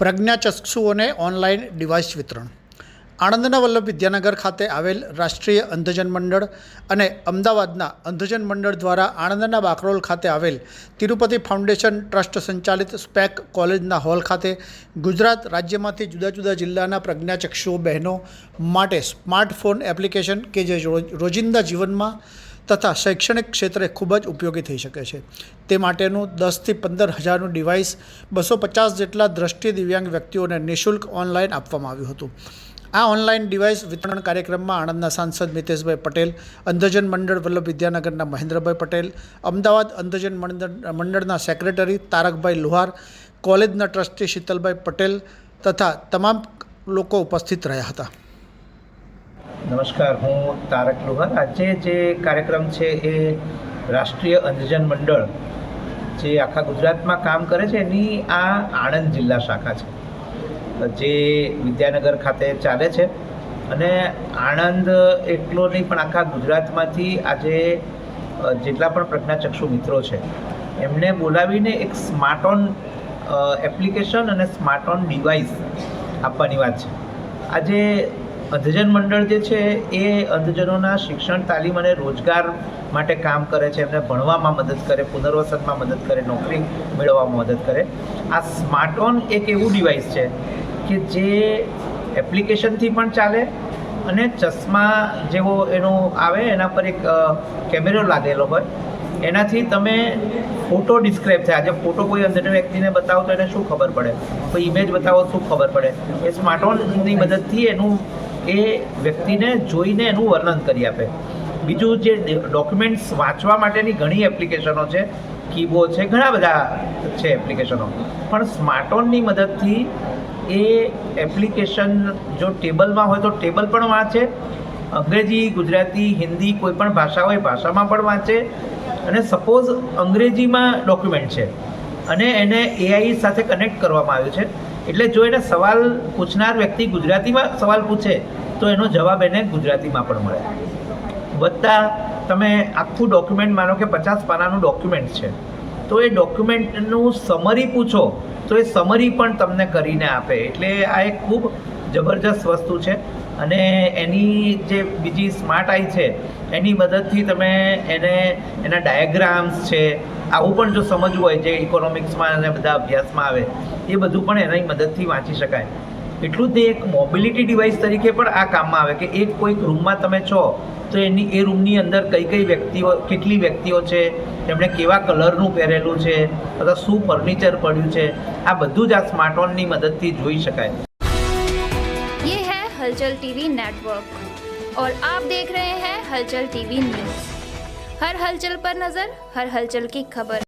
પ્રજ્ઞાચક્ષુઓને online device વિતરણ. આણંદના વલ્લભ વિદ્યાનગર ખાતે આવેલ રાષ્ટ્રીય અંધજન મંડળ અને અમદાવાદના અંધજન મંડળ દ્વારા આણંદના બાકરોલ ખાતે આવેલ તિરુપતિ ફાઉન્ડેશન ટ્રસ્ટ સંચાલિત સ્પેક કોલેજના હોલ ખાતે ગુજરાત રાજ્યમાંથી જુદા જુદા જિલ્લાના પ્રજ્ઞાચક્ષુઓ બહેનો માટે સ્માર્ટફોન એપ્લિકેશન કે જે રોજિંદા જીવનમાં તથા શૈક્ષણિક ક્ષેત્રે ખૂબ જ ઉપયોગી થઈ શકે છે. તે માટેનું દસથી પંદર હજારનું ડિવાઇસ બસો પચાસ જેટલા દ્રષ્ટિ દિવ્યાંગ વ્યક્તિઓને નિઃશુલ્ક ઓનલાઈન આપવામાં આવ્યું હતું. આ ઓનલાઈન ડિવાઇસ વિતરણ કાર્યક્રમમાં આણંદના સાંસદ મિતેશભાઈ પટેલ, અંધજન મંડળ વલ્લભ વિદ્યાનગરના મહેન્દ્રભાઈ પટેલ, અમદાવાદ અંધજન મંડળ, મંડળના સેક્રેટરી તારકભાઈ લુહાર, કોલેજના ટ્રસ્ટી શીતલભાઈ પટેલ તથા તમામ લોકો ઉપસ્થિત રહ્યા હતા. નમસ્કાર, હું તારક લુહાર આજે જે કાર્યક્રમ છે એ રાષ્ટ્રીય અંધજન મંડળ જે આખા ગુજરાતમાં કામ કરે છે, એની આ આણંદ જિલ્લા શાખા છે, જે વિદ્યાનગર ખાતે ચાલે છે. અને આણંદ એટલો નહીં, પણ આખા ગુજરાતમાંથી આજે જેટલા પણ પ્રજ્ઞાચક્ષુ મિત્રો છે, એમને બોલાવીને એક સ્માર્ટ ઓન એપ્લિકેશન અને સ્માર્ટ ઓન ડિવાઇસ આપવાની વાત છે. આજે અંધજન મંડળ જે છે એ અંધજનોના શિક્ષણ, તાલીમ અને રોજગાર માટે કામ કરે છે. એમને ભણવામાં મદદ કરે, પુનર્વસનમાં મદદ કરે, નોકરી મેળવવામાં મદદ કરે. આ સ્માર્ટફોન એક એવું ડિવાઇસ છે કે જે એપ્લિકેશનથી પણ ચાલે અને ચશ્મા જેવો એનો આવે, એના પર એક કેમેરો લાગેલો હોય. એનાથી તમે ફોટો ડિસ્ક્રાઇબ થાય. આજે ફોટો કોઈ અંદરના વ્યક્તિને બતાવો તો એને શું ખબર પડે? કોઈ ઇમેજ બતાવો શું ખબર પડે? એ સ્માર્ટફોનની મદદથી એનું એ વ્યક્તિને જોઈને એનું વર્ણન કરી આપે. બીજું જે ડોક્યુમેન્ટ્સ વાંચવા માટેની ઘણી એપ્લિકેશનો છે કીબોર્ડ છે, ઘણા બધા છે એપ્લિકેશનો પણ સ્માર્ટફોનની મદદથી એ એપ્લિકેશન જો ટેબલમાં હોય તો ટેબલ પણ વાંચે, અંગ્રેજી, ગુજરાતી, હિન્દી કોઈ પણ ભાષા હોય ભાષામાં પણ વાંચે, અને સપોઝ અંગ્રેજીમાં ડોક્યુમેન્ટ છે, અને એને એઆઈ સાથે કનેક્ટ કરવામાં આવ્યું છે. એટલે જો એને સવાલ પૂછનાર વ્યક્તિ ગુજરાતીમાં સવાલ પૂછે તો એનો જવાબ એને ગુજરાતીમાં પણ મળે. વત્તા તમે આખું ડોક્યુમેન્ટ માનો કે પચાસ પાનાનું ડોક્યુમેન્ટ છે. તો એ ડોક્યુમેન્ટનું સમરી પૂછો, તો એ સમરી પણ તમને કરીને આપે. એટલે આ એક ખૂબ જબરજસ્ત વસ્તુ છે અને એની જે બીજી સ્માર્ટ આઈ છે, એની મદદથી તમે એને, એના ડાયાગ્રામ્સ છે, આવું પણ જો સમજવું હોય જે ઇકોનોમિક્સમાં અને બધા અભ્યાસમાં આવે, એ બધું પણ એની મદદથી વાંચી શકાય. એટલું જ નહીં એક મોબિલિટી ડિવાઇસ તરીકે પણ આ કામમાં આવે કે એક કોઈક રૂમમાં તમે છો તો એની એ રૂમની અંદર કઈ કઈ વ્યક્તિઓ કેટલી વ્યક્તિઓ છે એમણે કેવા કલરનું પહેરેલું છે અથવા શું ફર્નિચર પડ્યું છે આ બધું જ આ સ્માર્ટફોનની મદદથી જોઈ શકાય ये है हलचल टीवी नेटवर्क और आप देख रहे हैं हलचल टीवी न्यूज हर हलचल पर नजर हर हलचल की खबर